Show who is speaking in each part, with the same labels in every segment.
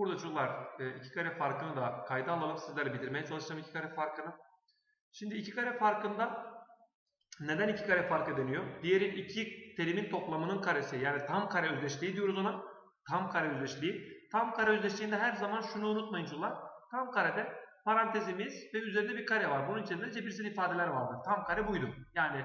Speaker 1: Burada çocuklar e, iki kare farkını da kayda alalım. Sizlerle bitirmeye çalışacağım iki kare farkını. Şimdi iki kare farkında neden iki kare farkı deniyor? Diğeri iki terimin toplamının karesi. Yani tam kare özdeşliği diyoruz ona. Tam kare özdeşliği. Tam kare özdeşliğinde her zaman şunu unutmayın çocuklar. Tam karede parantezimiz ve üzerinde bir kare var. Bunun içinde cebirsel ifadeler vardır. Tam kare buydu. Yani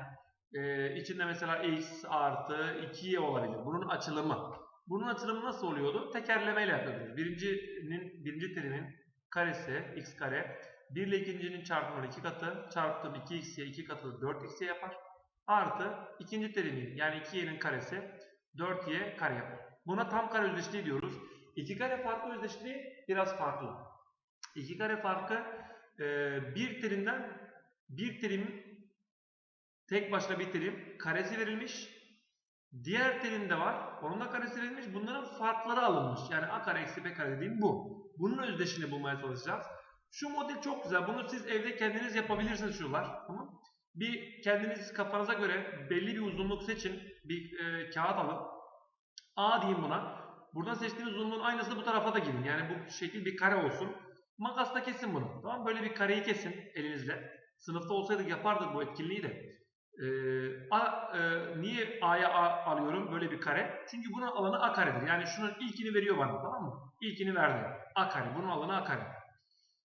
Speaker 1: e, içinde mesela x artı 2y olabilir. Bunun açılımı. Bunun açılımı nasıl oluyordu? Tekerlemeyle yapıyoruz. Birincinin, birinci terimin karesi x kare. 1 ile ikincinin çarpımı 2 katı. Çarptım 2x'ye 2 katı 4x'ye yapar. Artı ikinci terimin yani 2y'nin karesi 4y kare yapar. Buna tam kare özdeşliği diyoruz. İki kare farkı özdeşliği biraz farklı. İki kare farkı e, bir terimden bir terim tek başına bir terim karesi verilmiş. Diğer terimde var. Onun da karesi verilmiş. Bunların farkları alınmış. Yani a kare eksi b kare dediğim bu. Bunun özdeşini bulmaya çalışacağız. Şu model çok güzel. Bunu siz evde kendiniz yapabilirsiniz şuralar. Tamam Bir kendiniz kafanıza göre belli bir uzunluk seçin. Bir e, kağıt alın. A diyeyim buna. Buradan seçtiğiniz uzunluğun aynısını bu tarafa da girin. Yani bu şekil bir kare olsun. Makasla kesin bunu. Tamam Böyle bir kareyi kesin elinizle. Sınıfta olsaydık yapardık bu etkinliği de. Ee, A, e, niye A'ya A alıyorum böyle bir kare? Çünkü bunun alanı A karedir. Yani şunun ilkini veriyor bana tamam mı? İlkini verdi. A kare. Bunun alanı A kare.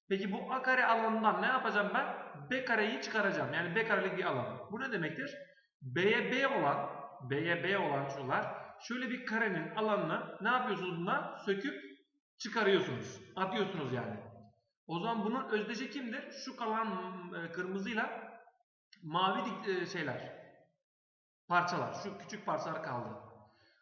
Speaker 1: Peki bu A kare alanından ne yapacağım ben? B kareyi çıkaracağım. Yani B karelik bir alan. Bu ne demektir? B'ye B olan B'ye B olan şunlar şöyle bir karenin alanını ne yapıyorsunuz buna? Söküp çıkarıyorsunuz. Atıyorsunuz yani. O zaman bunun özdeşi kimdir? Şu kalan e, kırmızıyla mavi e, şeyler. Parçalar. Şu küçük parçalar kaldı.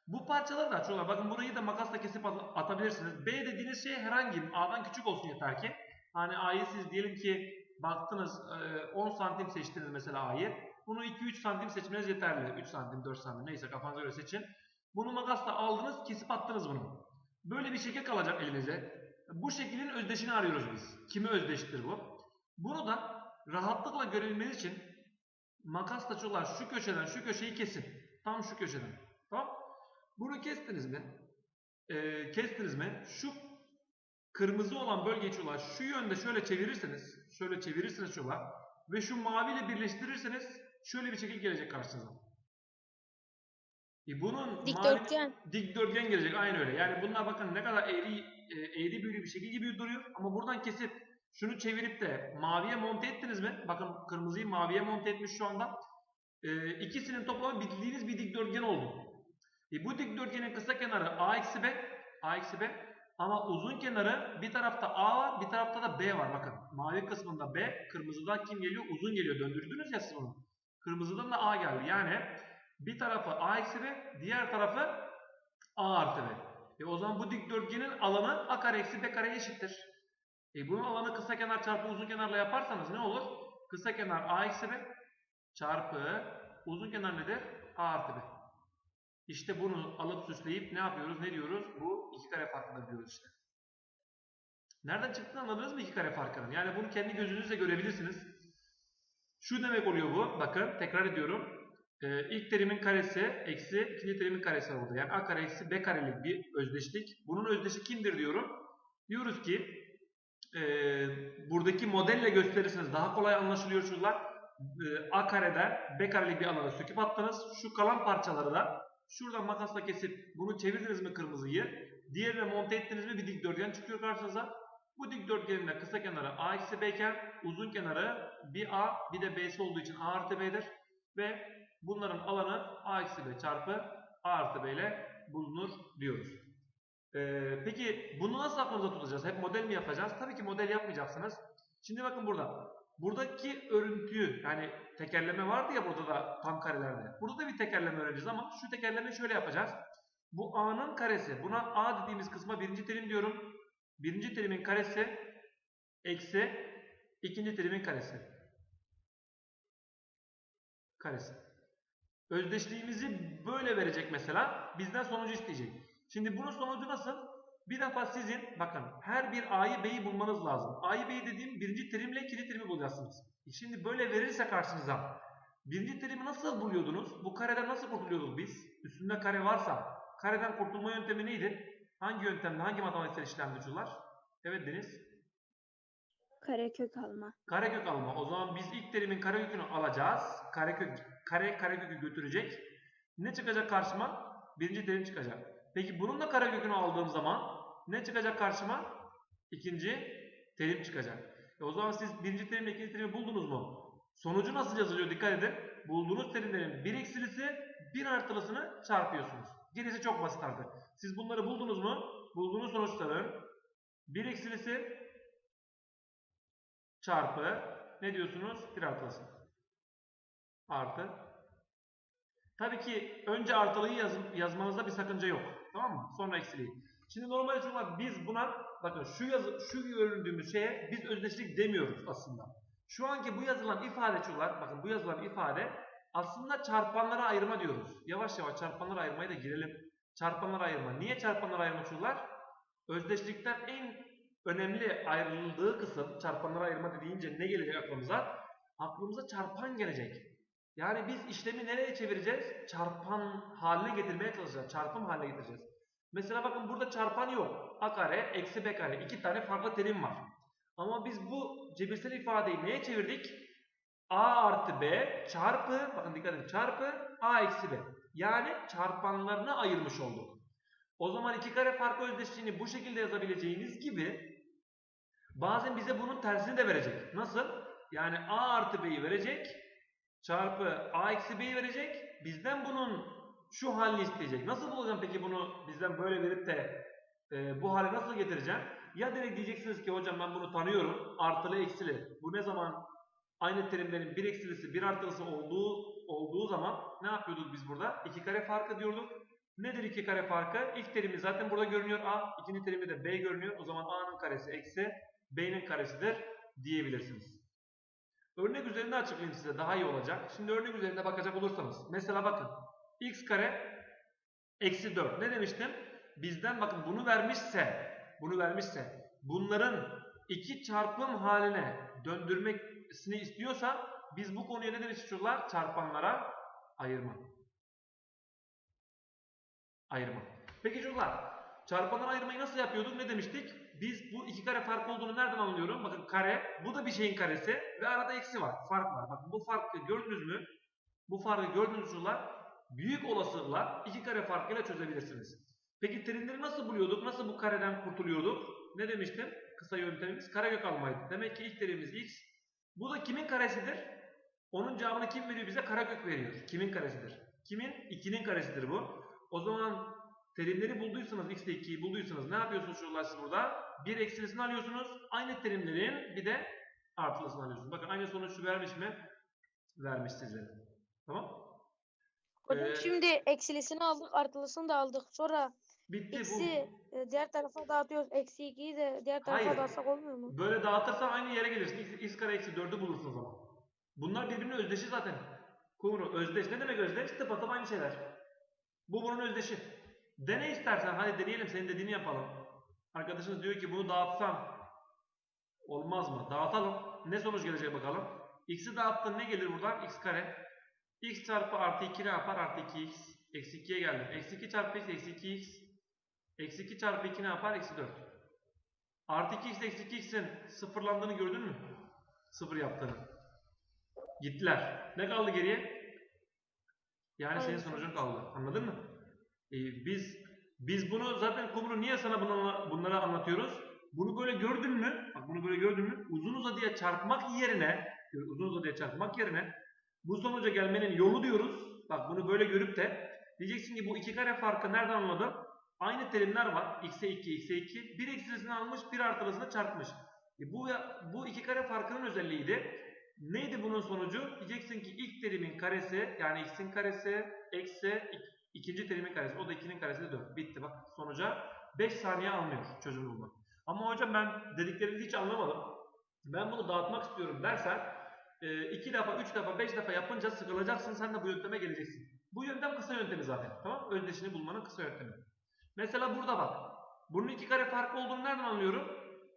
Speaker 1: Bu parçaları da çocuklar bakın burayı da makasla kesip at- atabilirsiniz. B dediğiniz şey herhangi A'dan küçük olsun yeter ki. Hani A'yı siz diyelim ki baktınız e, 10 santim seçtiniz mesela A'yı. Bunu 2-3 santim seçmeniz yeterli. 3 santim 4 santim neyse kafanıza göre seçin. Bunu makasla aldınız kesip attınız bunu. Böyle bir şekil kalacak elinize. Bu şeklin özdeşini arıyoruz biz. Kimi özdeştir bu? Bunu da rahatlıkla görebilmeniz için makasla çocuklar şu köşeden şu köşeyi kesin. Tam şu köşeden. Tamam. Bunu kestiniz mi? Ee, kestiniz mi? Şu kırmızı olan bölgeyi çocuklar şu yönde şöyle çevirirseniz, şöyle çevirirseniz çocuklar ve şu maviyle birleştirirseniz şöyle bir şekil gelecek karşınıza. E bunun mavi-
Speaker 2: Dikdörtgen.
Speaker 1: dikdörtgen gelecek aynı öyle. Yani bunlar bakın ne kadar eğri e, eğri büğrü bir şekil gibi duruyor ama buradan kesip şunu çevirip de maviye monte ettiniz mi? Bakın kırmızıyı maviye monte etmiş şu anda. E, ikisinin toplamı bildiğiniz bir dikdörtgen oldu. E, bu dikdörtgenin kısa kenarı a eksi b, a eksi b ama uzun kenarı bir tarafta a var, bir tarafta da b var. Bakın mavi kısmında b, kırmızıdan kim geliyor? Uzun geliyor. Döndürdünüz ya siz bunu. Kırmızıdan da a geldi. Yani bir tarafı a eksi b, diğer tarafı a artı b. E o zaman bu dikdörtgenin alanı a kare eksi b kare eşittir. E bunun alanı kısa kenar çarpı uzun kenarla yaparsanız ne olur? Kısa kenar a eksi b çarpı uzun kenar nedir? a artı b. İşte bunu alıp süsleyip ne yapıyoruz? Ne diyoruz? Bu iki kare farkıdır diyoruz işte. Nereden çıktığını anladınız mı iki kare farkının? Yani bunu kendi gözünüzle görebilirsiniz. Şu demek oluyor bu. Bakın tekrar ediyorum. Ee, ilk terimin karesi eksi ikinci terimin karesi burada. Yani a kare eksi b karelik bir özdeşlik. Bunun özdeşi kimdir diyorum. Diyoruz ki e, buradaki modelle gösterirseniz daha kolay anlaşılıyor şunlar. E, a kareden b karelik bir alana söküp attınız. Şu kalan parçaları da şuradan makasla kesip bunu çevirdiniz mi kırmızıyı? Diğerine monte ettiniz mi bir dikdörtgen çıkıyor karşınıza. Bu dikdörtgenin de kısa kenarı a eksi b iken uzun kenarı bir a bir de b'si olduğu için a artı b'dir. Ve bunların alanı a eksi b çarpı a artı b ile bulunur diyoruz. Ee, peki bunu nasıl aklımıza tutacağız? Hep model mi yapacağız? Tabii ki model yapmayacaksınız. Şimdi bakın burada. Buradaki örüntüyü yani tekerleme vardı ya burada da tam karelerde. Burada da bir tekerleme öğreneceğiz ama şu tekerlemeyi şöyle yapacağız. Bu a'nın karesi. Buna a dediğimiz kısma birinci terim diyorum. Birinci terimin karesi eksi ikinci terimin karesi. Karesi. Özdeşliğimizi böyle verecek mesela. Bizden sonucu isteyecek. Şimdi bunun sonucu nasıl? Bir defa sizin bakın her bir a'yı b'yi bulmanız lazım. a'yı b'yi dediğim birinci terimle ikinci terimi bulacaksınız. E Şimdi böyle verirse karşınıza birinci terimi nasıl buluyordunuz? Bu kareden nasıl kurtuluyorduk biz? Üstünde kare varsa kareden kurtulma yöntemi neydi? Hangi yöntemle, hangi matematiksel işlemde çocuklar? Evet Deniz.
Speaker 2: Karekök alma.
Speaker 1: Karekök alma. O zaman biz ilk terimin karekökünü alacağız. Karekök, kare karekökü götürecek. Ne çıkacak karşıma? Birinci terim çıkacak. Peki bunun da karekökünü aldığım zaman ne çıkacak karşıma? İkinci terim çıkacak. E o zaman siz birinci terimle ikinci terimi buldunuz mu? Sonucu nasıl yazılıyor? Dikkat edin. Bulduğunuz terimlerin bir eksilisi bir artılısını çarpıyorsunuz. Gerisi çok basit artık. Siz bunları buldunuz mu? Bulduğunuz sonuçların bir eksilisi çarpı ne diyorsunuz? Bir artılısı. Artı. Tabii ki önce artılıyı yaz, yazmanızda bir sakınca yok. Tamam mı? Sonra eksiliği. Şimdi normal çocuklar biz buna bakın şu yazı şu göründüğümüz şeye biz özdeşlik demiyoruz aslında. Şu anki bu yazılan ifade çocuklar bakın bu yazılan ifade aslında çarpanlara ayırma diyoruz. Yavaş yavaş çarpanlara ayırmaya da girelim. Çarpanlara ayırma. Niye çarpanlara ayırma çocuklar? Özdeşlikten en önemli ayrıldığı kısım çarpanlara ayırma deyince ne gelecek aklımıza? Aklımıza çarpan gelecek. Yani biz işlemi nereye çevireceğiz? Çarpan haline getirmeye çalışacağız. Çarpım haline getireceğiz. Mesela bakın burada çarpan yok. A kare, eksi B kare. iki tane farklı terim var. Ama biz bu cebirsel ifadeyi neye çevirdik? A artı B çarpı, bakın dikkat edin çarpı A eksi B. Yani çarpanlarına ayırmış olduk. O zaman iki kare farkı özdeşliğini bu şekilde yazabileceğiniz gibi bazen bize bunun tersini de verecek. Nasıl? Yani A artı B'yi verecek çarpı A eksi B'yi verecek. Bizden bunun şu halini isteyecek. Nasıl bulacağım peki bunu bizden böyle verip de e, bu hale nasıl getireceğim? Ya direkt diyeceksiniz ki hocam ben bunu tanıyorum. Artılı eksili. Bu ne zaman aynı terimlerin bir eksilisi bir artılısı olduğu olduğu zaman ne yapıyorduk biz burada? İki kare farkı diyorduk. Nedir iki kare farkı? İlk terimi zaten burada görünüyor A. ikinci terimi de B görünüyor. O zaman A'nın karesi eksi B'nin karesidir diyebilirsiniz. Örnek üzerinde açıklayayım size daha iyi olacak. Şimdi örnek üzerinde bakacak olursanız. Mesela bakın. X kare eksi 4. Ne demiştim? Bizden bakın bunu vermişse bunu vermişse bunların iki çarpım haline döndürmesini istiyorsa biz bu konuya ne demişiz? Çarpanlara ayırma. Ayırma. Peki çocuklar çarpanlara ayırmayı nasıl yapıyorduk? Ne demiştik? Biz bu iki kare fark olduğunu nereden anlıyorum? Bakın kare bu da bir şeyin karesi ve arada eksi var. Fark var. Bakın bu farkı gördünüz mü? Bu farkı gördünüz çocuklar. Büyük olasılıkla iki kare farkıyla çözebilirsiniz. Peki terimleri nasıl buluyorduk? Nasıl bu kareden kurtuluyorduk? Ne demiştim? Kısa yöntemimiz karekök almaydı. Demek ki ilk terimimiz x. Bu da kimin karesidir? Onun cevabını kim veriyor bize? Karekök veriyor. Kimin karesidir? Kimin? 2'nin karesidir bu. O zaman terimleri bulduysanız, x ile 2'yi bulduysanız ne yapıyorsunuz çocuklar siz burada? Bir eksilisini alıyorsunuz. Aynı terimlerin bir de artılısını alıyorsunuz. Bakın aynı sonuç vermiş mi? Vermiş size. Tamam?
Speaker 2: Hocam
Speaker 1: Ee,
Speaker 2: şimdi eksilisini aldık, artılısını da aldık. Sonra
Speaker 1: Bitti bu.
Speaker 2: eksi e, diğer tarafa dağıtıyoruz. Eksi 2'yi de diğer tarafa
Speaker 1: Hayır.
Speaker 2: dağıtsak olmuyor mu?
Speaker 1: Böyle dağıtırsan aynı yere gelirsin. X, x kare eksi 4'ü bulursun o zaman. Bunlar birbirinin özdeşi zaten. Kumru özdeş. Ne demek özdeş? Tıpatıp aynı şeyler. Bu bunun özdeşi. Dene istersen. Hadi deneyelim. Senin dediğini yapalım. Arkadaşınız diyor ki bunu dağıtsam olmaz mı? Dağıtalım. Ne sonuç gelecek bakalım. X'i dağıttın ne gelir buradan? X kare. X çarpı artı 2 ne yapar? Artı 2x. Eksi 2'ye geldim. Eksi 2 çarpı x eksi 2x. Eksi 2 çarpı 2 ne yapar? Eksi 4. Artı 2x eksi 2x'in sıfırlandığını gördün mü? Sıfır yaptığını. Gittiler. Ne kaldı geriye? Yani senin
Speaker 2: Aynı
Speaker 1: sonucun kaldı. Anladın mı? Ee, biz biz bunu zaten Kumru niye sana bunu, bunları anlatıyoruz? Bunu böyle gördün mü? Bak bunu böyle gördün mü? Uzun uzadıya çarpmak yerine uzun uzadıya çarpmak yerine bu sonuca gelmenin yolu diyoruz. Bak bunu böyle görüp de diyeceksin ki bu iki kare farkı nereden anladım? Aynı terimler var. x'e 2, x'e 2. Bir eksilisini almış, bir artılısını çarpmış. E bu, bu iki kare farkının özelliğiydi. Neydi bunun sonucu? Diyeceksin ki ilk terimin karesi yani x'in karesi eksi ik- ikinci terimin karesi. O da 2'nin karesi de 4. Bitti bak sonuca 5 saniye almıyor çözüm bulmak. Ama hocam ben dediklerinizi hiç anlamadım. Ben bunu dağıtmak istiyorum dersen 2 defa, 3 defa, 5 defa yapınca sıkılacaksın. Sen de bu yönteme geleceksin. Bu yöntem kısa yöntemi zaten. Tamam Özdeşini bulmanın kısa yöntemi. Mesela burada bak. Bunun iki kare farkı olduğunu nereden anlıyorum?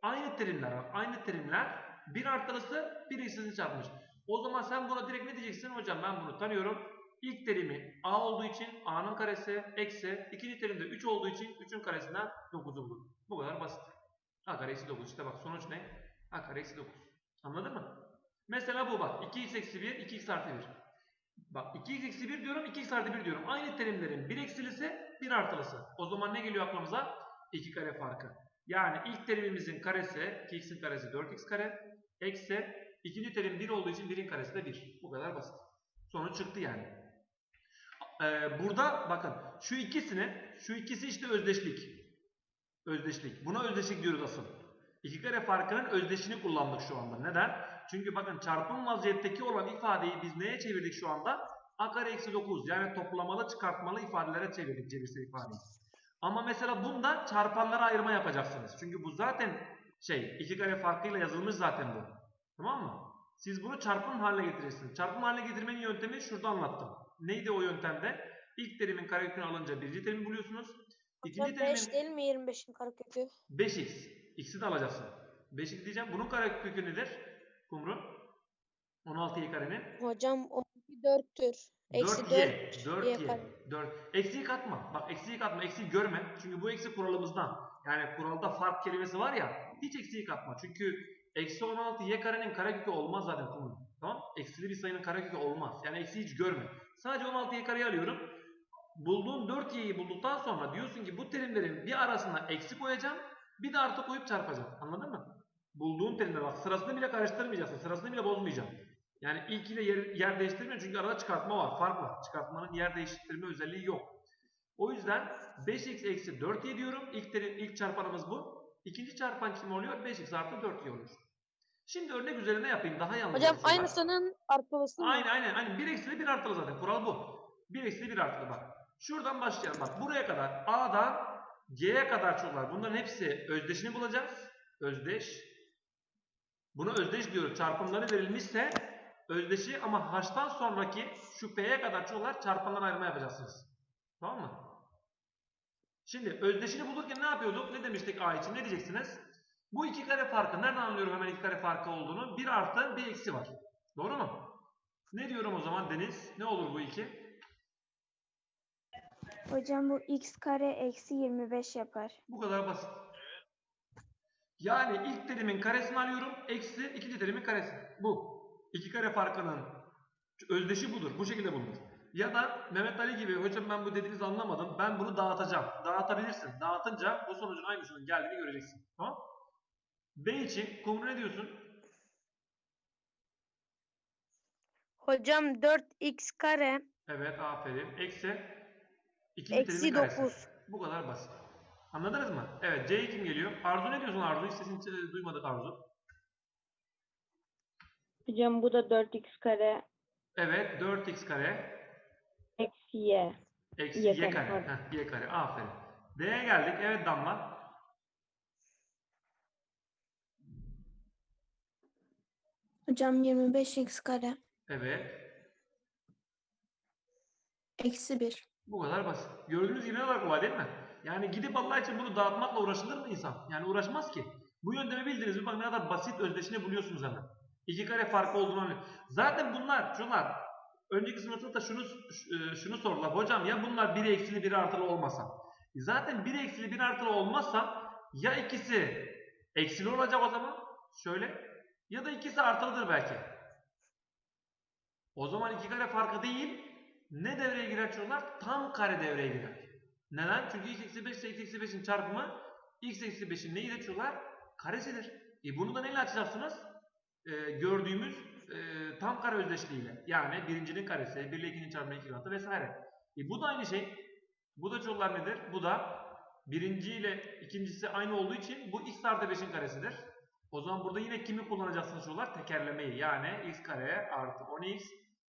Speaker 1: Aynı terimler var. Aynı terimler bir artılısı bir eksilisini çarpmış. O zaman sen buna direkt ne diyeceksin? Hocam ben bunu tanıyorum. İlk terimi a olduğu için a'nın karesi eksi ikinci terimde 3 olduğu için 3'ün karesinden 9'u bulur. Bu kadar basit. a kare eksi 9 işte bak sonuç ne? a kare eksi 9. Anladın mı? Mesela bu bak 2x eksi 1 2x artı 1. Bak 2x eksi 1 diyorum 2x artı 1 diyorum. Aynı terimlerin bir eksilisi bir artılısı. O zaman ne geliyor aklımıza? 2 kare farkı. Yani ilk terimimizin karesi 2x'in karesi 4x kare eksi ikinci terim 1 olduğu için 1'in karesi de 1. Bu kadar basit. Sonuç çıktı yani. Ee, burada bakın şu ikisini şu ikisi işte özdeşlik. Özdeşlik. Buna özdeşlik diyoruz asıl. İki kare farkının özdeşini kullandık şu anda. Neden? Çünkü bakın çarpım vaziyetteki olan ifadeyi biz neye çevirdik şu anda? A kare eksi 9 yani toplamalı çıkartmalı ifadelere çevirdik cebirsel ifadeyi. Ama mesela bunda çarpanlara ayırma yapacaksınız. Çünkü bu zaten şey iki kare farkıyla yazılmış zaten bu. Tamam mı? Siz bunu çarpım haline getirirsiniz. Çarpım haline getirmenin yöntemi şurada anlattım. Neydi o yöntemde? İlk terimin karekökünü alınca birinci terimi buluyorsunuz. İkinci
Speaker 2: Hocam 5
Speaker 1: terimin
Speaker 2: değil mi 25'in karekökü?
Speaker 1: 5x. X'i de alacaksın. 5x diyeceğim. Bunun karekökü nedir? Kumru. 16y karenin.
Speaker 2: Hocam 12 4'tür. Eksi
Speaker 1: 4y.
Speaker 2: 4
Speaker 1: 4y.
Speaker 2: kare.
Speaker 1: 4. Eksiği katma. Bak eksiği katma. Eksiği görme. Çünkü bu eksi kuralımızdan. Yani kuralda fark kelimesi var ya. Hiç eksiği katma. Çünkü eksi 16 y karenin karekökü olmaz zaten Kumru. Tamam? Eksili bir sayının karekökü olmaz. Yani eksiği hiç görme. Sadece 16 y kareyi alıyorum. Bulduğun 4y'yi bulduktan sonra diyorsun ki bu terimlerin bir arasına eksi koyacağım. Bir de artı koyup çarpacağım. Anladın mı? Bulduğun terimler bak sırasını bile karıştırmayacaksın. Sırasını bile bozmayacaksın. Yani ilk ile yer, yer değiştirmiyor çünkü arada çıkartma var. Fark var. Çıkartmanın yer değiştirme özelliği yok. O yüzden 5x eksi 4y diyorum. İlk, terim, ilk çarpanımız bu. İkinci çarpan kim oluyor? 5x artı 4y olur. Şimdi örnek üzerine yapayım. Daha iyi
Speaker 2: Hocam
Speaker 1: bak.
Speaker 2: aynısının artılısı mı?
Speaker 1: Aynen aynen. aynen. Bir eksili bir artılı zaten. Kural bu. Bir eksili bir artılı bak. Şuradan başlayalım. Bak buraya kadar A'dan C'ye kadar çoklar. Bunların hepsi özdeşini bulacağız. Özdeş. Buna özdeş diyoruz. Çarpımları verilmişse özdeşi ama H'tan sonraki şu P'ye kadar çoklar çarpandan ayrılma yapacaksınız. Tamam mı? Şimdi özdeşini bulurken ne yapıyorduk? Ne demiştik A için? Ne diyeceksiniz? Bu iki kare farkı. Nereden anlıyorum hemen iki kare farkı olduğunu? Bir artı bir eksi var. Doğru mu? Ne diyorum o zaman Deniz? Ne olur bu iki?
Speaker 3: Hocam bu x kare eksi 25 yapar.
Speaker 1: Bu kadar basit. Yani ilk terimin karesini alıyorum. Eksi ikinci terimin karesi. Bu. İki kare farkının özdeşi budur. Bu şekilde bulunur. Ya da Mehmet Ali gibi hocam ben bu dediğinizi anlamadım. Ben bunu dağıtacağım. Dağıtabilirsin. Dağıtınca bu sonucun aynısının geldiğini göreceksin. Tamam? B için Kumru ne diyorsun?
Speaker 2: Hocam 4x kare
Speaker 1: Evet aferin. Eksi ikinci
Speaker 2: eksi
Speaker 1: terimin karesi.
Speaker 2: 9.
Speaker 1: Bu kadar basit. Anladınız mı? Evet C kim geliyor? Arzu ne diyorsun Arzu? Hiç sesini e, duymadık Arzu.
Speaker 3: Hocam bu da 4x kare
Speaker 1: Evet 4x kare
Speaker 3: eksi y.
Speaker 1: eksi
Speaker 3: Y
Speaker 1: y
Speaker 3: kare,
Speaker 1: kare. Heh, y kare. Aferin. D'ye geldik. Evet Damla.
Speaker 4: Hocam 25x kare
Speaker 1: Evet.
Speaker 4: eksi 1.
Speaker 1: Bu kadar basit. Gördüğünüz gibi ne kadar kolay değil mi? Yani gidip Allah için bunu dağıtmakla uğraşılır mı insan? Yani uğraşmaz ki. Bu yöntemi bildiniz mi? Bak ne kadar basit özdeşini buluyorsunuz hemen. İki kare farkı olduğunu anlıyor. Zaten bunlar, şunlar, önceki sınıfta da şunu e, şunu sordular. Hocam ya bunlar biri eksili biri artılı olmasa? Zaten biri eksili biri artılı olmazsa ya ikisi eksili olacak o zaman şöyle ya da ikisi artılıdır belki. O zaman iki kare farkı değil ne devreye girer çocuklar? Tam kare devreye girer. Neden? Çünkü x eksi 5 ile x eksi 5'in çarpımı x eksi 5'in neyi de çocuklar? Karesidir. E bunu da neyle açacaksınız? Ee, gördüğümüz e, tam kare özdeşliğiyle. Yani birincinin karesi, 1 ile 2'nin çarpımı 2 katı vesaire. E bu da aynı şey. Bu da çocuklar nedir? Bu da birinci ile ikincisi aynı olduğu için bu x artı 5'in karesidir. O zaman burada yine kimi kullanacaksınız çocuklar? Tekerlemeyi. Yani x kare artı 10x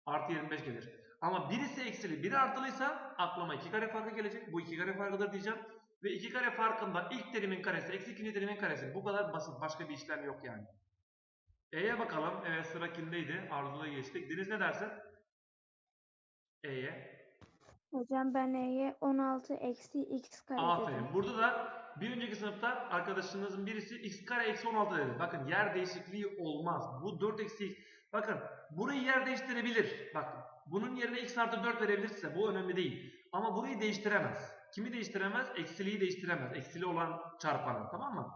Speaker 1: artı 25 gelir. Ama birisi eksili, biri artılıysa aklıma iki kare farkı gelecek. Bu iki kare farkıdır diyeceğim. Ve iki kare farkında ilk terimin karesi, eksi ikinci terimin karesi. Bu kadar basit. Başka bir işlem yok yani. E'ye bakalım. Evet sıra kimdeydi? Arzu'da geçtik. Deniz ne dersin? E'ye.
Speaker 3: Hocam ben y'ye 16 eksi x kare dedim.
Speaker 1: Aferin. Burada da bir önceki sınıfta arkadaşınızın birisi x kare eksi 16 dedi. Bakın yer değişikliği olmaz. Bu 4 eksi x. Bakın burayı yer değiştirebilir. Bakın Bunun yerine x artı 4 verebilir size. Bu önemli değil. Ama burayı değiştiremez. Kimi değiştiremez? Eksiliği değiştiremez. Eksili olan çarpanı. Tamam mı?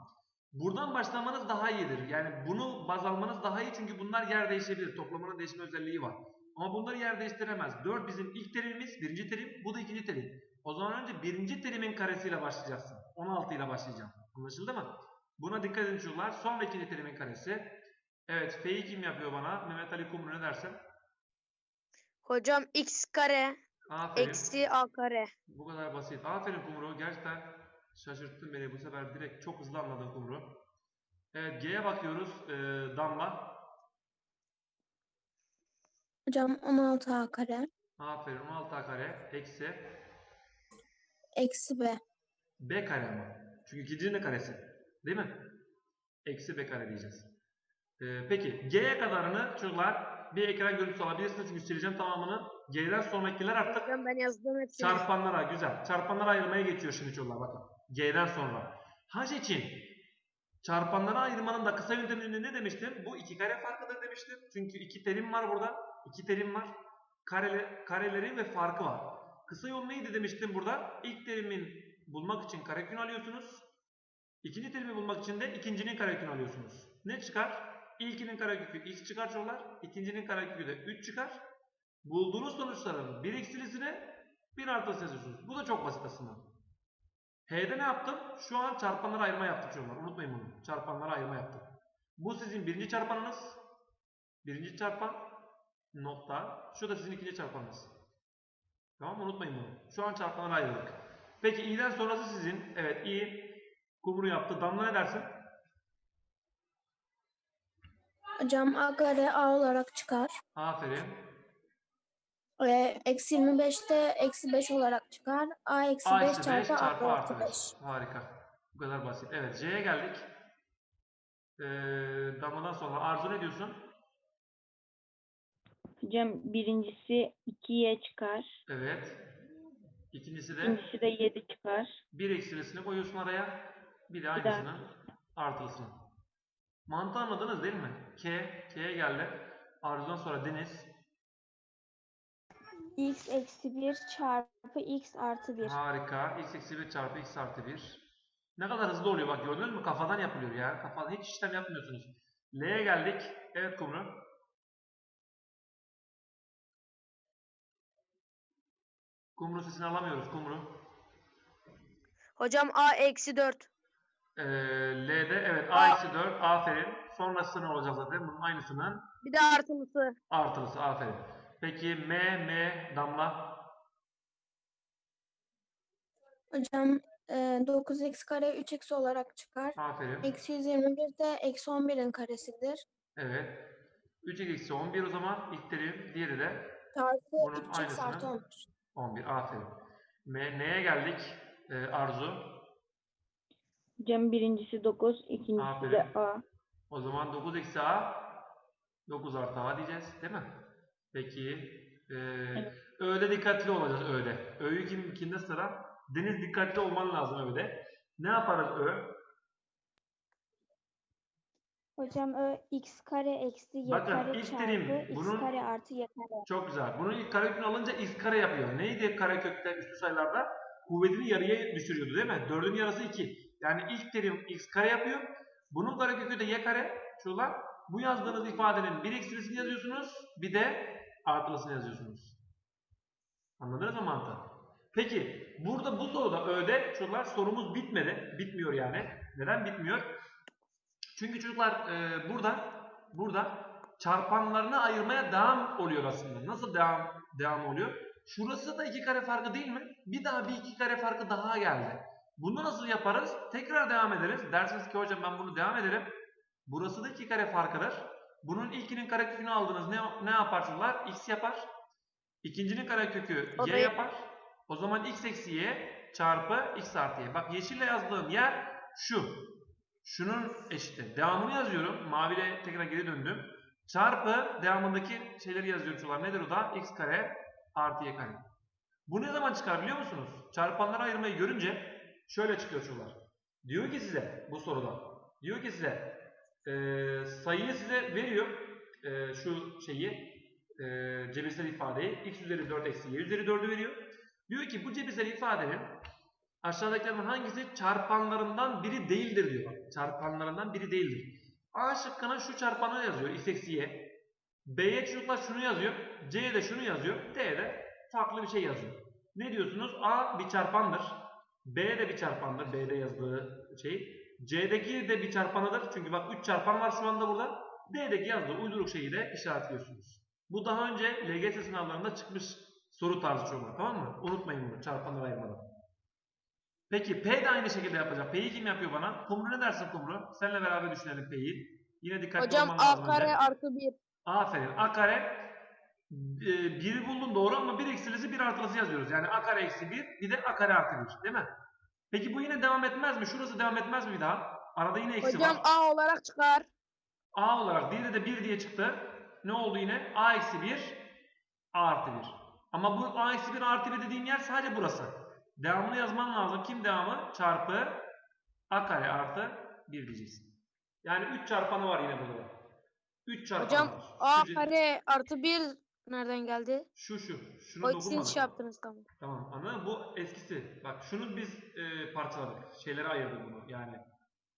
Speaker 1: Buradan başlamanız daha iyidir. Yani bunu baz almanız daha iyi çünkü bunlar yer değişebilir. Toplamanın değişme özelliği var. Ama bunları yer değiştiremez. 4 bizim ilk terimimiz, birinci terim. Bu da ikinci terim. O zaman önce birinci terimin karesiyle başlayacaksın. 16 ile başlayacağım. Anlaşıldı mı? Buna dikkat edin çocuklar. Sonra ikinci terimin karesi. Evet, F'yi kim yapıyor bana? Mehmet Ali Kumru ne dersin?
Speaker 2: Hocam x kare
Speaker 1: Aferin.
Speaker 2: eksi a kare.
Speaker 1: Bu kadar basit. Aferin Kumru. Gerçekten şaşırttın beni. Bu sefer direkt çok hızlı anladın Kumru. Evet, G'ye bakıyoruz. Ee, Damla.
Speaker 4: Hocam 16A kare.
Speaker 1: Aferin. 16 kare. Eksi.
Speaker 4: Eksi B.
Speaker 1: B kare ama. Çünkü ikincinin karesi. Değil mi? Eksi B kare diyeceğiz. Ee, peki G'ye kadarını çocuklar bir ekran görüntüsü alabilirsiniz çünkü sileceğim tamamını. G'den sonrakiler artık
Speaker 2: ben yazdım hepsini.
Speaker 1: çarpanlara güzel. Çarpanlara ayırmaya geçiyor şimdi çocuklar bakın. G'den sonra. H için çarpanlara ayırmanın da kısa yönteminde ne demiştim? Bu iki kare farkıdır demiştim. Çünkü iki terim var burada. İki terim var. Karele, kareleri ve farkı var. Kısa yol neydi demiştim burada? İlk terimin bulmak için karekün alıyorsunuz. İkinci terimi bulmak için de ikincinin karekünü alıyorsunuz. Ne çıkar? İlkinin karekökü x çıkar çocuklar. İkincinin karekökü de 3 çıkar. Bulduğunuz sonuçların bir eksilisine bir artısını yazıyorsunuz. Bu da çok basit aslında. H'de ne yaptım? Şu an çarpanlara ayırma yaptık çocuklar. Unutmayın bunu. Çarpanlara ayırma yaptık. Bu sizin birinci çarpanınız. Birinci çarpan nokta. Şu da sizin ikinci çarpanınız. Tamam? Unutmayın bunu. Şu an çarpanlara ayırdık. Peki i'den sonrası sizin. Evet i kumru yaptı. Damla ne dersin?
Speaker 4: Hocam A kare A olarak çıkar.
Speaker 1: Aferin.
Speaker 4: Ee, eksi 25 de eksi 5 olarak çıkar. A eksi
Speaker 1: A
Speaker 4: 5
Speaker 1: eksi 5
Speaker 4: çarpı
Speaker 1: çarpı
Speaker 4: A
Speaker 1: artı
Speaker 4: artı
Speaker 1: 5.
Speaker 4: 5.
Speaker 1: Harika. Bu kadar basit. Evet C'ye geldik. Ee, damladan sonra Arzu ne diyorsun?
Speaker 5: Hocam birincisi 2'ye çıkar.
Speaker 1: Evet. İkincisi de
Speaker 5: İkincisi de 7 çıkar.
Speaker 1: bir eksilisini koyuyorsun araya. Bir de
Speaker 5: de
Speaker 1: aynısını artılısını. Mantığı anladınız değil mi? K, K'ye geldi. Arzudan sonra Deniz.
Speaker 3: x eksi 1 çarpı x artı 1.
Speaker 1: Harika. X eksi 1 çarpı X artı 1. Ne kadar hızlı oluyor bak gördünüz mü? Kafadan yapılıyor ya. Kafadan hiç işlem yapmıyorsunuz. L'ye geldik. Evet Kumru. Kumru sesini alamıyoruz Kumru.
Speaker 2: Hocam a eksi 4.
Speaker 1: Ee, L'de evet A eksi 4 aferin. Sonrası ne olacak zaten? Bunun aynısının
Speaker 2: Bir de artılısı.
Speaker 1: artılısı aferin. Peki M, M, Damla.
Speaker 4: Hocam e, 9x kare 3x olarak çıkar.
Speaker 1: Aferin.
Speaker 4: Eksi 121 de eksi 11'in karesidir.
Speaker 1: Evet. 3 eksi 11 o zaman ilk terim. Diğeri de
Speaker 4: Çarpı
Speaker 1: Bunun
Speaker 4: 3x
Speaker 1: aynısını-
Speaker 4: artı 11.
Speaker 1: 11. Aferin. M, neye geldik? Ee, Arzu.
Speaker 5: Hocam birincisi 9, ikincisi
Speaker 1: Aferin.
Speaker 5: de A.
Speaker 1: O zaman 9 eksi A 9 artı A diyeceğiz. Değil mi? Peki. Ee, Ö'de dikkatli olacağız Ö'de. Ö'yü kim, kimde sıra? Deniz dikkatli olman lazım Ö'de. Ne yaparız Ö?
Speaker 3: Hocam ö x kare eksi y
Speaker 1: Bakın,
Speaker 3: kare
Speaker 1: ilk
Speaker 3: çarpı
Speaker 1: terim,
Speaker 3: x
Speaker 1: bunun-
Speaker 3: kare artı y kare.
Speaker 1: Çok güzel. Bunun ilk karekün alınca x kare yapıyor. Neydi karekökte üstü sayılarda? Kuvvetini yarıya düşürüyordu değil mi? 4'ün yarısı 2. Yani ilk terim x kare yapıyor. Bunun karekökü de y kare. Şuralar. Bu yazdığınız ifadenin bir eksilisini yazıyorsunuz. Bir de artılısını yazıyorsunuz. Anladınız mı mantığı? Peki burada bu soruda öde çocuklar sorumuz bitmedi. Bitmiyor yani. Neden bitmiyor? Çünkü çocuklar e, burada burada çarpanlarını ayırmaya devam oluyor aslında. Nasıl devam devam oluyor? Şurası da iki kare farkı değil mi? Bir daha bir iki kare farkı daha geldi. Bunu nasıl yaparız? Tekrar devam ederiz. Dersiniz ki hocam ben bunu devam ederim. Burası da iki kare farkıdır. Bunun ilkinin karekökünü aldınız. Ne, ne yapar çocuklar? X yapar. İkincinin karekökü y
Speaker 2: da-
Speaker 1: yapar. O zaman x eksi y çarpı x artı y. Bak yeşille yazdığım yer şu. Şunun eşiti. Devamını yazıyorum. Maviyle tekrar geri döndüm. Çarpı devamındaki şeyleri yazıyorum çocuklar. Nedir o da? x kare artı y kare. Bu ne zaman çıkar biliyor musunuz? Çarpanları ayırmayı görünce şöyle çıkıyor çocuklar. Diyor ki size bu soruda. Diyor ki size eee, sayıyı size veriyor. eee, şu şeyi e, cebirsel ifadeyi x üzeri 4 eksi y üzeri 4'ü veriyor. Diyor ki bu cebirsel ifadenin aşağıdakilerden hangisi çarpanlarından biri değildir diyor. Çarpanlarından biri değildir. A şıkkına şu çarpanı yazıyor x eksi y. B'ye çocuklar şunu yazıyor. C'ye de şunu yazıyor. D'ye de farklı bir şey yazıyor. Ne diyorsunuz? A bir çarpandır. B de bir çarpandır. B'de yazdığı şey. C'deki de bir çarpanıdır. Çünkü bak 3 çarpan var şu anda burada. D'deki yazdığı uyduruk şeyi de işaretliyorsunuz. Bu daha önce LGS sınavlarında çıkmış soru tarzı çocuklar. Tamam mı? Unutmayın bunu çarpanları ayırmadan. Peki P de aynı şekilde yapacak. P'yi kim yapıyor bana? Kumru ne dersin Kumru? Seninle beraber düşünelim P'yi. Yine dikkatli
Speaker 2: Hocam
Speaker 1: olman
Speaker 2: A
Speaker 1: lazım önce.
Speaker 2: kare artı 1.
Speaker 1: Aferin. A kare e, 1'i buldun doğru ama 1 eksilisi 1 artılısı yazıyoruz. Yani A kare eksi 1 bir de A kare artı 1 değil mi? Peki bu yine devam etmez mi? Şurası devam etmez mi bir daha? Arada yine eksi
Speaker 2: Hocam
Speaker 1: var.
Speaker 2: A olarak çıkar.
Speaker 1: A olarak diğeri de 1 diye çıktı. Ne oldu yine? A eksi 1 A artı 1. Ama bu A eksi 1 artı 1 dediğim yer sadece burası. Devamını yazman lazım. Kim devamı? Çarpı A kare artı 1 diyeceksin. Yani 3 çarpanı var yine burada. 3 çarpanı
Speaker 2: Hocam
Speaker 1: var.
Speaker 2: A
Speaker 1: Şu-
Speaker 2: kare artı 1 nereden geldi?
Speaker 1: Şu şu. Şunu
Speaker 2: O ikisini
Speaker 1: dokunmadık.
Speaker 2: şey yaptınız tamam.
Speaker 1: Tamam anladın mı? Bu eskisi. Bak şunu biz e, parçaladık. Şeylere ayırdık bunu yani.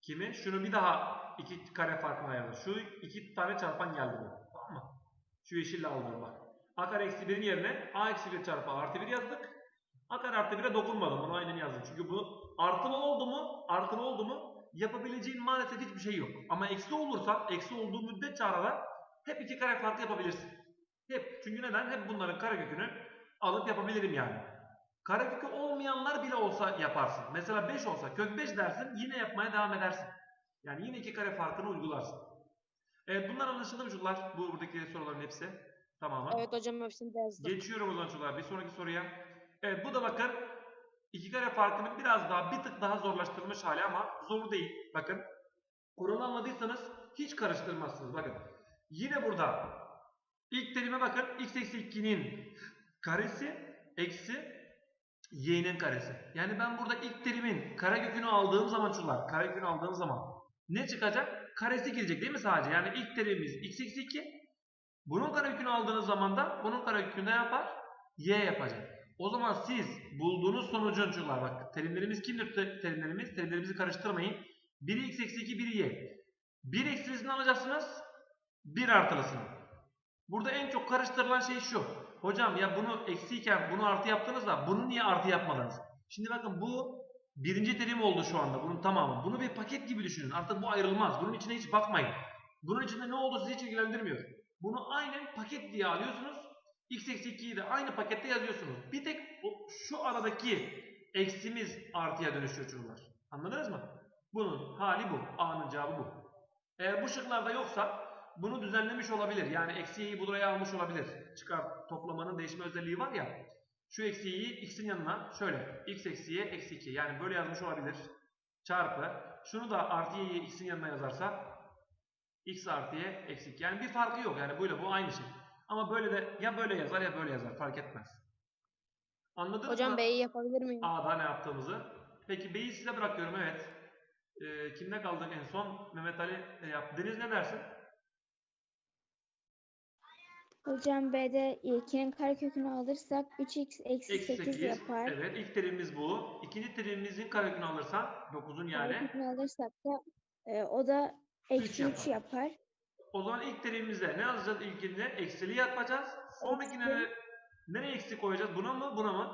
Speaker 1: Kimi? Şunu bir daha iki kare farkına ayırdık. Şu iki tane çarpan geldi bu. Tamam mı? Şu yeşille aldım bak. A kare eksi 1'in yerine A eksi 1 çarpı artı 1 yazdık. A kare artı 1'e dokunmadım. Bunu aynen yazdım. Çünkü bu artılı oldu mu? Artılı oldu mu? Yapabileceğin maalesef hiçbir şey yok. Ama eksi olursa, eksi olduğu müddetçe arada hep iki kare farkı yapabilirsin. Hep. Çünkü neden? Hep bunların karekökünü alıp yapabilirim yani. Karekökü olmayanlar bile olsa yaparsın. Mesela 5 olsa kök 5 dersin yine yapmaya devam edersin. Yani yine iki kare farkını uygularsın. Evet bunlar anlaşıldı mı çocuklar? Bu buradaki soruların hepsi. Tamam.
Speaker 2: Evet hocam hepsini yazdım.
Speaker 1: Geçiyorum o zaman çocuklar bir sonraki soruya. Evet bu da bakın iki kare farkının biraz daha bir tık daha zorlaştırılmış hali ama zor değil. Bakın kuralı anladıysanız hiç karıştırmazsınız. Bakın yine burada ilk terime bakın x eksi 2'nin karesi eksi y'nin karesi. Yani ben burada ilk terimin karekökünü aldığım zaman çocuklar karekökünü aldığım zaman ne çıkacak? Karesi gelecek değil mi sadece? Yani ilk terimimiz x eksi 2 bunun karekökünü aldığınız zaman da bunun karekökünü ne yapar? Y yapacak. O zaman siz bulduğunuz sonucun çocuklar bak terimlerimiz kimdir te- terimlerimiz? Terimlerimizi karıştırmayın. Biri x eksi 2 biri y. Bir eksilisini alacaksınız. Bir artılısını. Burada en çok karıştırılan şey şu. Hocam ya bunu eksiyken bunu artı yaptınız da bunu niye artı yapmadınız? Şimdi bakın bu birinci terim oldu şu anda bunun tamamı. Bunu bir paket gibi düşünün. Artık bu ayrılmaz. Bunun içine hiç bakmayın. Bunun içinde ne oldu sizi hiç ilgilendirmiyor. Bunu aynen paket diye alıyorsunuz. X eksi 2'yi de aynı pakette yazıyorsunuz. Bir tek şu aradaki eksimiz artıya dönüşüyor çocuklar. Anladınız mı? Bunun hali bu. A'nın cevabı bu. Eğer bu şıklarda yoksa bunu düzenlemiş olabilir. Yani eksi y'yi buraya almış olabilir. Çıkar toplamanın değişme özelliği var ya. Şu eksi y'yi x'in yanına şöyle x eksi y eksi 2 yani böyle yazmış olabilir. Çarpı. Şunu da artı y'yi x'in yanına yazarsa x artı y eksi 2. Yani bir farkı yok. Yani böyle bu aynı şey. Ama böyle de ya böyle yazar ya böyle yazar. Fark etmez. Anladınız mı?
Speaker 2: Hocam B'yi yapabilir miyim?
Speaker 1: A'da ne yaptığımızı. Peki B'yi size bırakıyorum evet. Ee, kimde kaldık en son? Mehmet Ali e, yaptı. Deniz ne dersin?
Speaker 3: Hocam B'de 2'nin karekökünü alırsak 3x eksi
Speaker 1: Eksi
Speaker 3: 8
Speaker 1: 8.
Speaker 3: yapar.
Speaker 1: Evet ilk terimimiz bu. İkinci terimimizin karekökünü alırsan 9'un yani.
Speaker 3: Karekökünü alırsak da e, o da eksi 3
Speaker 1: yapar.
Speaker 3: yapar.
Speaker 1: O zaman ilk terimimizde ne yazacağız ilkinde? Eksili yapacağız. Sonrakine
Speaker 3: Eksi.
Speaker 1: de nereye eksi koyacağız? Buna mı buna mı?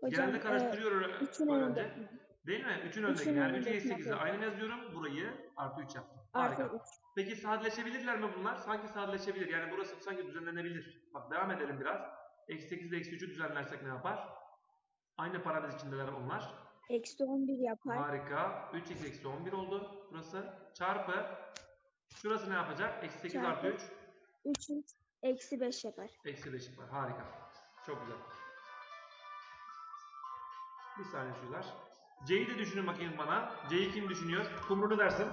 Speaker 3: Hocam
Speaker 1: Genelde
Speaker 3: e,
Speaker 1: karıştırıyor
Speaker 3: 3'ün
Speaker 1: öğrenci.
Speaker 3: önünde
Speaker 1: Değil mi? 3'ün öndeki.
Speaker 3: Üçün
Speaker 1: Yani 3'e
Speaker 3: önündekine
Speaker 1: 8'i
Speaker 3: koy.
Speaker 1: aynen yazıyorum. Burayı artı 3 yaptım.
Speaker 3: artı
Speaker 1: Harika.
Speaker 3: 3.
Speaker 1: Peki sadeleşebilirler mi bunlar? Sanki sadeleşebilir. Yani burası sanki düzenlenebilir. Bak devam edelim biraz. Eksi 8 ile eksi 3'ü düzenlersek ne yapar? Aynı parantez içindeler onlar.
Speaker 3: Eksi 11 yapar.
Speaker 1: Harika. 3x eksi 11 oldu burası. Çarpı. Şurası ne yapacak? Eksi 8 artı
Speaker 3: Çarpı.
Speaker 1: 3.
Speaker 3: 3x eksi 5 yapar.
Speaker 1: Eksi 5 var. Harika. Çok güzel. Bir saniye şuralar. C'yi de düşünün bakayım bana. C'yi kim düşünüyor? Kumrunu dersin.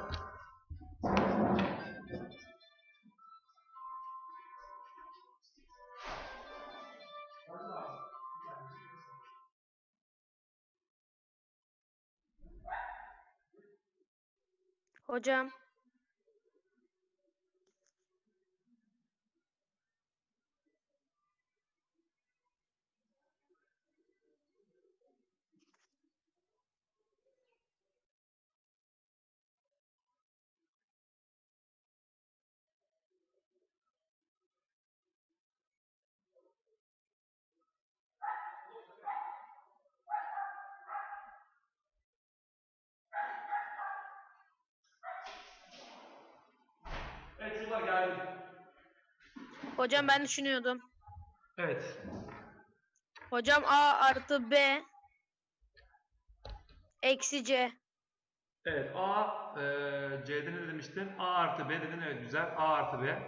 Speaker 2: Hocam
Speaker 1: Evet çocuklar geldim.
Speaker 2: Hocam ben düşünüyordum.
Speaker 1: Evet.
Speaker 2: Hocam A artı B eksi C.
Speaker 1: Evet A e, C'de ne demiştin? A artı B dedin. Evet güzel. A artı B.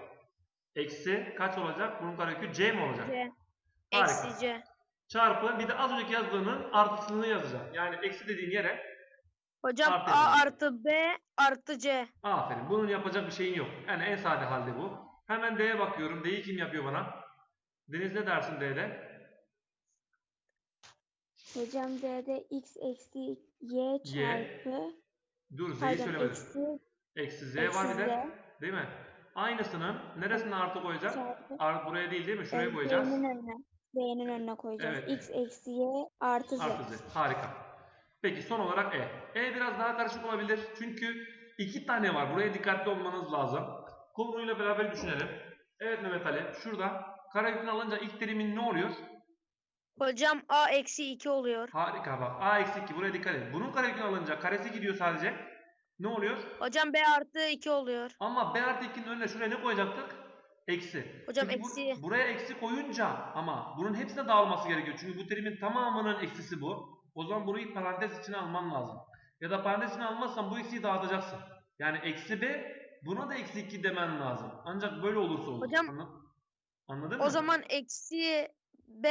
Speaker 1: Eksi kaç olacak? Bunun karekökü C mi olacak?
Speaker 2: C.
Speaker 1: Harika.
Speaker 2: Eksi C.
Speaker 1: Çarpı bir de az önceki yazdığının artısını yazacağım. Yani eksi dediğin yere
Speaker 2: Hocam
Speaker 1: Artı
Speaker 2: A
Speaker 1: yazalım.
Speaker 2: artı B artı C.
Speaker 1: aferin. Bunun yapacak bir şeyin yok. Yani en sade halde bu. Hemen D'ye bakıyorum. D'yi kim yapıyor bana? Deniz ne dersin D'de?
Speaker 3: Hocam D'de x eksi y çarpı
Speaker 1: Dur Z'yi
Speaker 3: pardon
Speaker 1: söylemedim.
Speaker 3: eksi,
Speaker 1: Eksi Z
Speaker 3: eksi
Speaker 1: var bir de.
Speaker 3: z
Speaker 1: Değil mi? Aynısının neresine artı koyacağız?
Speaker 3: çarpı
Speaker 1: buraya değil değil mi? Şuraya koyacağız.
Speaker 3: B'nin önüne. B'nin önüne koyacağız.
Speaker 1: Evet.
Speaker 3: x eksi y artı z.
Speaker 1: Artı Z. Harika. Peki son olarak E. E biraz daha karışık olabilir. Çünkü iki tane var. Buraya dikkatli olmanız lazım. Konuyla beraber düşünelim. Evet Mehmet Ali. Şurada karekökünü alınca ilk terimin ne oluyor?
Speaker 2: Hocam A eksi 2 oluyor.
Speaker 1: Harika bak. A eksi 2. Buraya dikkat edin. Bunun karekökünü alınca karesi gidiyor sadece. Ne oluyor?
Speaker 2: Hocam B artı 2 oluyor.
Speaker 1: Ama B artı 2'nin önüne şuraya ne koyacaktık? Eksi.
Speaker 2: Hocam
Speaker 1: bu-
Speaker 2: eksi.
Speaker 1: buraya eksi koyunca ama bunun hepsine dağılması gerekiyor. Çünkü bu terimin tamamının eksisi bu. O zaman burayı parantez içine alman lazım. Ya da parantez içine almazsan bu eksiyi dağıtacaksın. Yani eksi B buna da eksi 2 demen lazım. Ancak böyle olursa olur.
Speaker 2: Hocam-
Speaker 1: Anla- Anladın mı?
Speaker 2: O zaman eksi B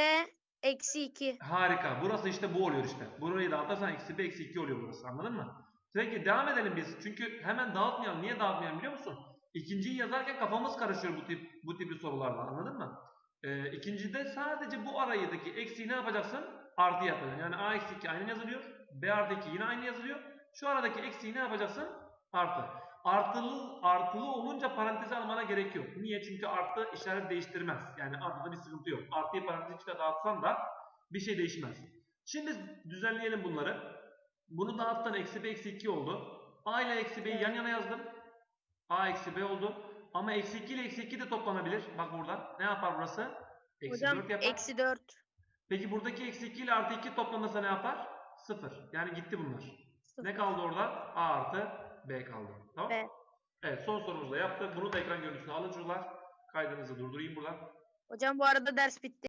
Speaker 2: eksi 2.
Speaker 1: Harika. Burası işte bu oluyor işte. Burayı dağıtırsan eksi bir eksi iki oluyor burası. Anladın mı? Peki devam edelim biz. Çünkü hemen dağıtmayalım. Niye dağıtmayalım biliyor musun? İkinciyi yazarken kafamız karışıyor bu tip bu tipi sorularla. Anladın mı? Ee, ikincide sadece bu arayıdaki eksiği ne yapacaksın? Artı yapacaksın. Yani a eksi 2 aynı yazılıyor. b artı 2 yine aynı yazılıyor. Şu aradaki eksiği ne yapacaksın? Artı. Artılı, artılı olunca paranteze almana gerek yok. Niye? Çünkü artı işaret değiştirmez. Yani artıda bir sıkıntı yok. Artıyı parantez içine dağıtsan da bir şey değişmez. Şimdi düzenleyelim bunları. Bunu dağıttan eksi b eksi 2 oldu. A ile eksi b'yi yan yana yazdım. A eksi b oldu. Ama eksi 2 ile eksi 2 de toplanabilir. Bak burada. Ne yapar burası? Eksi
Speaker 2: Hocam
Speaker 1: 4 yapar.
Speaker 2: eksi 4.
Speaker 1: Peki buradaki eksi 2 ile artı 2 toplanırsa ne yapar? 0. Yani gitti bunlar. Ne kaldı orada? A artı B kaldı. Tamam
Speaker 2: B.
Speaker 1: Evet son sorumuzu da yaptık. Bunu da ekran görüntüsüne alın çocuklar. Kaydınızı durdurayım buradan.
Speaker 2: Hocam bu arada ders bitti.